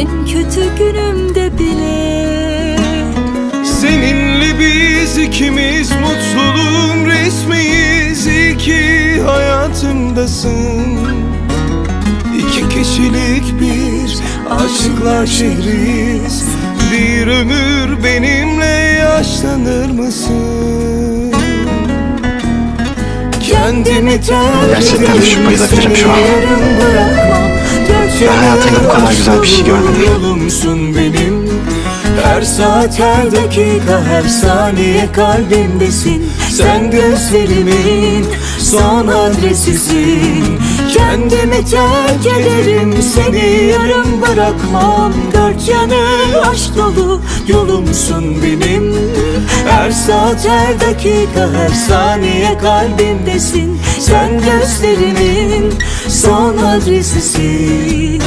En kötü günümde bile. Seninle biz ikimiz mutluluğun resmiyiz. İyi ki hayatımdasın. İki kişilik bir aşıklar şehriyiz Bir ömür benimle yaşlanır mısın? Kendimi terk Gerçekten ederim, düşüp bayılabilirim şu an. Ben hayatımda bu kadar güzel bir şey görmedim. Benim. Her saat her dakika her saniye kalbimdesin. Sen gözlerimin son adresisin. Kendimi terk ederim seni yarım bırakmam. Dört yanı aşk dolu yolumsun benim. Her saat her dakika her saniye kalbimdesin. Sen gözlerimin son adresisin